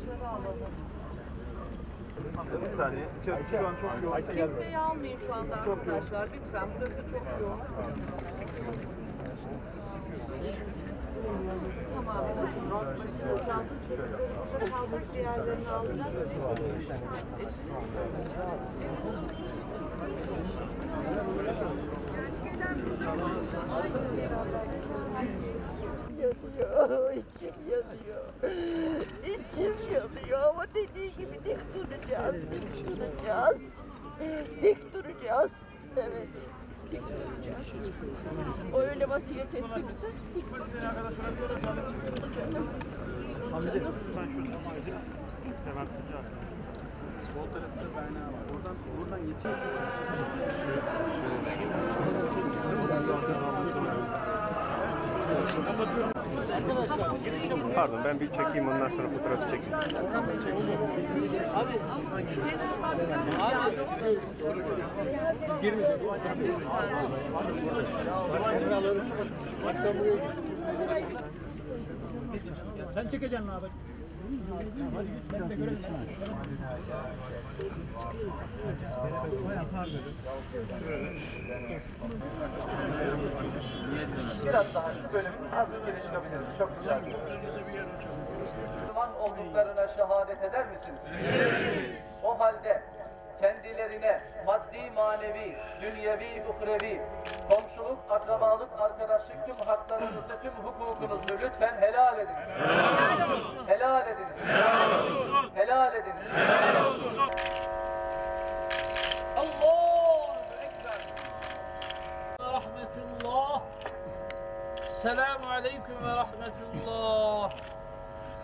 Dışarı alalım. Bir saniye. İçerisi şu an çok yoğun. Kimseyi almayın şu anda arkadaşlar. Lütfen burası çok yoğun. Tamam. Başınızdan çocuklarımızda kalacak diğerlerini alacağız. Siz eşiniz yanıyor, içim yanıyor. İçim yanıyor ama dediği gibi dik duracağız, dik duracağız. Dik duracağız. Evet, dik duracağız. O öyle vasiyet etti bize, dik duracağız. Canım. Canım. Pardon ben bir çekeyim ondan sonra fotoğrafı çekeyim. Sen çekeceksin abi. Biraz daha şu bölüm azıcık geri çıkabiliriz. Çok güzel. Müslüman olduklarına şehadet eder misiniz? O halde kendilerine maddi, manevi, dünyevi, uhrevi, komşuluk, akrabalık, arkadaşlık tüm haklarınızı, tüm hukukunuzu lütfen helal ediniz. Helal ediniz. Helal ediniz. Allahu Ekber. Rahmetullah. Selamun Aleyküm ve Rahmetullah.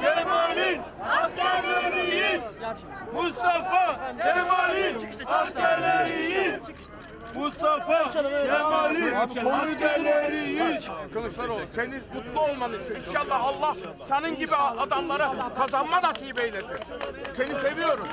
Kemal'in askerleriyiz. Mustafa Kemal'in askerleriyiz. Mustafa Kemal'in askerleriyiz. Kılıçdaroğlu senin mutlu olmanı istiyorum. İnşallah Allah senin gibi adamlara kazanma nasip eylesin. Seni seviyoruz.